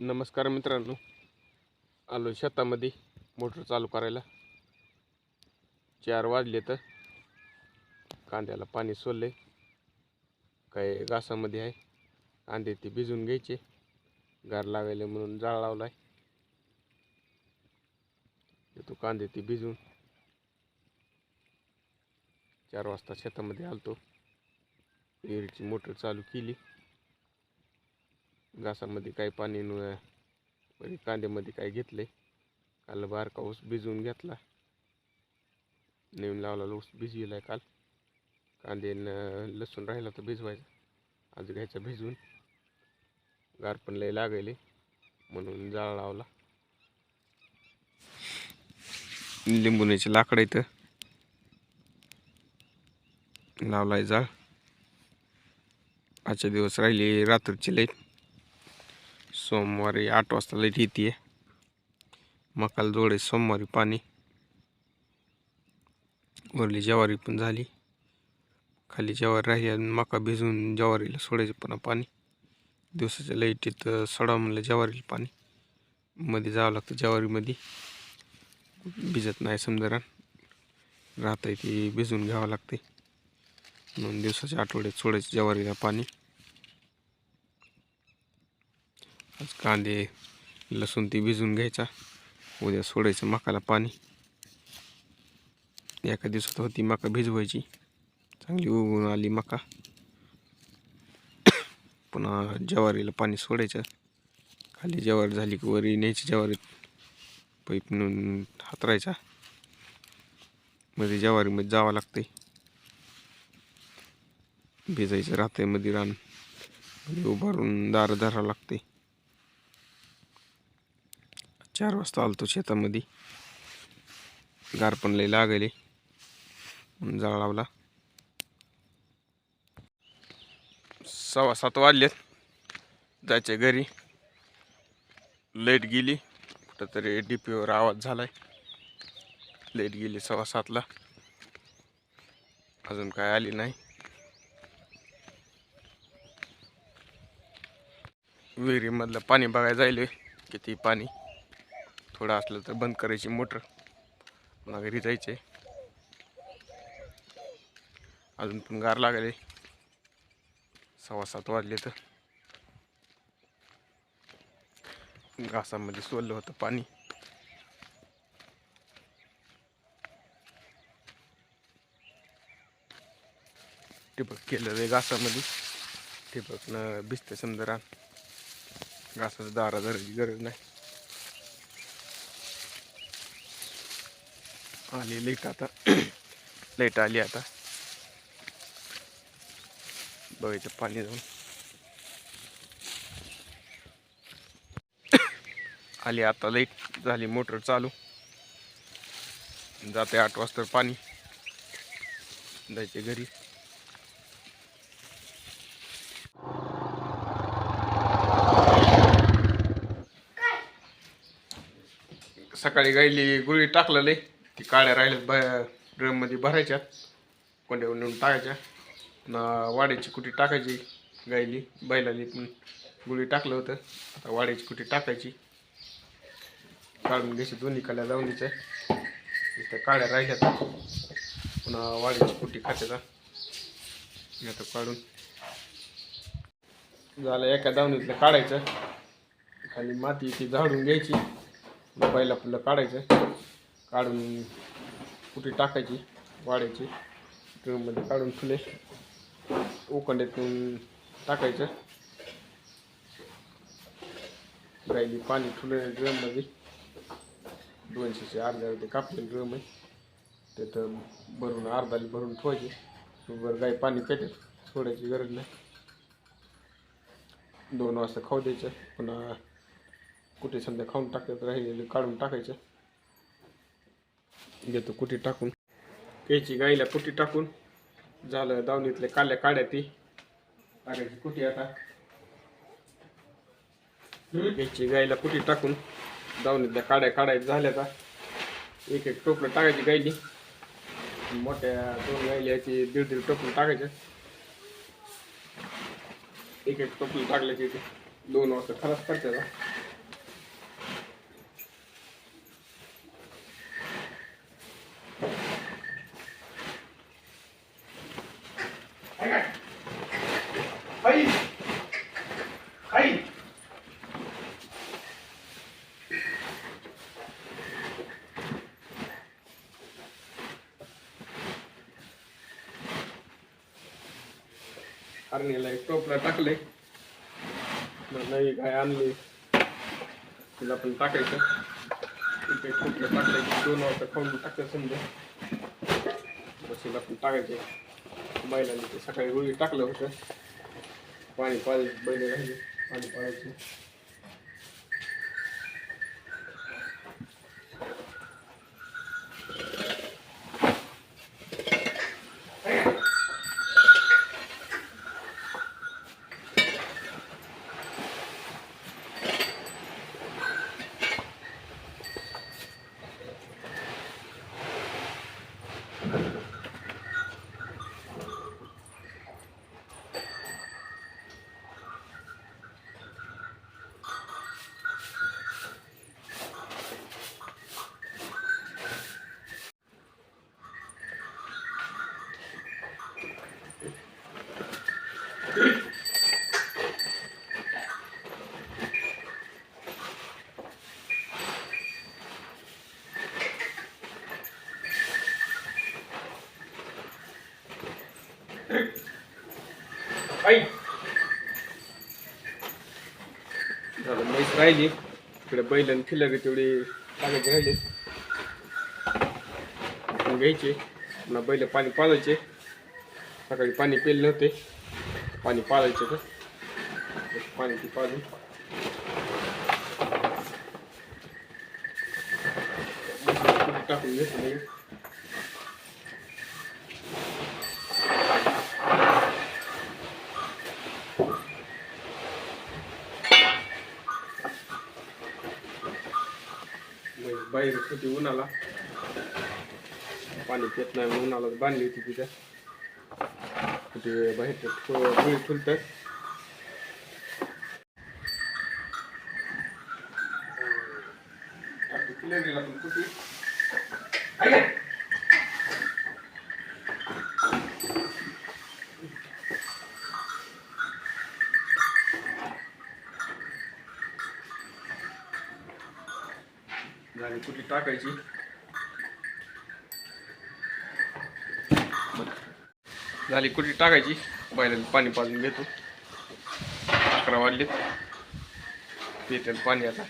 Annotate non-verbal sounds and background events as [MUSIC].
नमस्कार मित्रांनो. आलो शेतामध्ये. मोटर चालू करायला. चार वाजले तर कांद्याला पाणी सोडले काय घासामध्ये आहे. कांदे ते भिजून घ्यायचे. गार लागायले म्हणून जाळ लावलाय. तो कांदे ते भिजून. चार वाजता शेतामध्ये आलतो. विहिरीची मोटर चालू केली. घासामध्ये काही पाणी न म्हणजे कांद्यामध्ये काय घेतले. काल बारका ऊस भिजवून घेतला. नेऊन लावला ऊस भिजविलाय काल. कांदे लसूण राहिला तर भिजवायचा. आज घ्यायचा भिजवून. गार पण लय लागले. म्हणून जाळ लावला. लिंबुण्याची लाकडं इथं. लावलाय जाळ. आजच्या दिवस राहिली रात्रीची लाइट सोमवारी आठ वाजता लाइट येते मकाला जोडे सोमवारी पाणी. वरली जवारी पण झाली. खाली जवारी राहिली आणि मका भिजून जवारीला सोडायचं पण पाणी. दिवसाच्या लाईटीत सोडा म्हणलं जवारीला पाणी. मध्ये जावं लागतं जवारीमध्ये. भिजत नाही समजा रान. राहता ती भिजून घ्यावं लागते म्हणून दिवसाच्या आठवड्यात सोडायचं जवारीला पाणी. आज कांदे लसूण ती भिजून घ्यायचा. उद्या सोडायचं मकाला पाणी. एका दिवसात होती मका भिजवायची. चांगली उगून आली मका. पुन्हा ज्वारीला पाणी सोडायचं. खाली ज्वारी झाली की वरी न्यायची ज्वारीत पैप नेऊन हातरायचा. मध्ये ज्वारीमध्ये जावं लागते भिजायचं राहते मध्ये रान उभारून दार धरावं लागते चार वाजता आलतो शेतामध्ये. गार पण लई लागले म्हणून जाळ लावला. सव्वा सात वाजलेत. जायचे घरी. लेट गेली. कुठंतरी डीपीवर आवाज झालाय. लेट गेली सव्वा सातला. अजून काय आली नाही. विहिरीमधलं पाणी बघायला जायले किती पाणी. थोडं असलं तर बंद करायची मोटर. पुन्हा घरी जायचे अजून पण गार लागले सव्वा सात वाजले तर. घासामध्ये सोललं होतं पाणी. ठिबक केलं रे घासामध्ये. ठिबकनं भिजतं समजा रान. घासाचं दारा धरायची गरज नाही. आली लाइट आता [CLEARS THROAT] लाइट आली आता. बघायचं पाणी जाऊन. [CLEARS THROAT] आली आता लाइट झाली मोटर चालू. जाते आठ वाजता पाणी. जायचे घरी. सकाळी गायली गुळी टाकलेले की काळ्या राहिल्यात ब ड्रममध्ये भरायच्या कोंड्यावर नेऊन टाकायच्या. पुन्हा वाड्याची कुटी टाकायची गायली बैलाली पण गुळी टाकलं होतं. आता वाड्याची कुटी टाकायची? काढून घ्यायची दोन्ही काल्या जाऊनीच्या त्या काळ्या राहिल्यात. पुन्हा वाड्याची कुटी खात्याचा आता काढून झालं एका दावणीतलं काढायचं. खाली माती ती झाडून घ्यायची. बैला फुलं काढायचं. काढून कुठे टाकायची? वाढायची. ड्रममध्ये काढून फुले उकंड्यातून टाकायचं. राहिली पाणी फुलं ड्रममध्ये दोनशेचे अर्ध्या ते कापले ड्रम आहे. त्यात भरून अर्धाली भरून ठेवायचे. शुगर गाय पाणी पेटे सोडायची गरज नाही. दोन वाजता खाऊ द्यायचं. पुन्हा कुठे समजा खाऊन टाकत राहिलेलं काढून टाकायचं. घेतो कुठे टाकून. त्याची गाईला कुठे टाकून. झालं दावणीतले काल्या काड्या ती. टाकायची कुठे आता. याची गाईला कुठे टाकून. दावणीतल्या काड्या काढायच्या झाल्या आता. एक एक टोपलं टाकायची गायली मोठ्या दोन गाईली याची दीड दीड टोपलं टाकायचं. एक एक टोपलं टाकल्याची ते. दोन वाजता खराब करतात हरणीला एक टोपला टाकले मग नवी गाय आणली. तिला पण टाकायचं. इथे टोपलं टाकायचं दोन वाजता खाऊन टाकतं समजा. बसीला पण टाकायचे. बैलांनी ते सकाळी गुळी टाकलं होतं. पाणी पाळायचं बैल राहिले पाणी पाळायचे म्हैस राहिली. इकडे बैल आणि खिल्लर तेवढी कागद राहिले. घ्यायचे. पुन्हा बैल पाणी पाजायचे. सकाळी पाणी पेले नव्हते. पाणी पाजायचे तर पाणी ती पाजून. टाकून घेतो लगेच. बाहेर होती उन्हाला. पाणी पेत नाही म्हणून उन्हाला बांधली होती तिथं. कुठे बाहेर गुळी गेला झाली टाकायची. झाली कुठे टाकायची. बैलाला पाणी पाजून घेतो. अकरा वाजलेत पिते पाणी आता.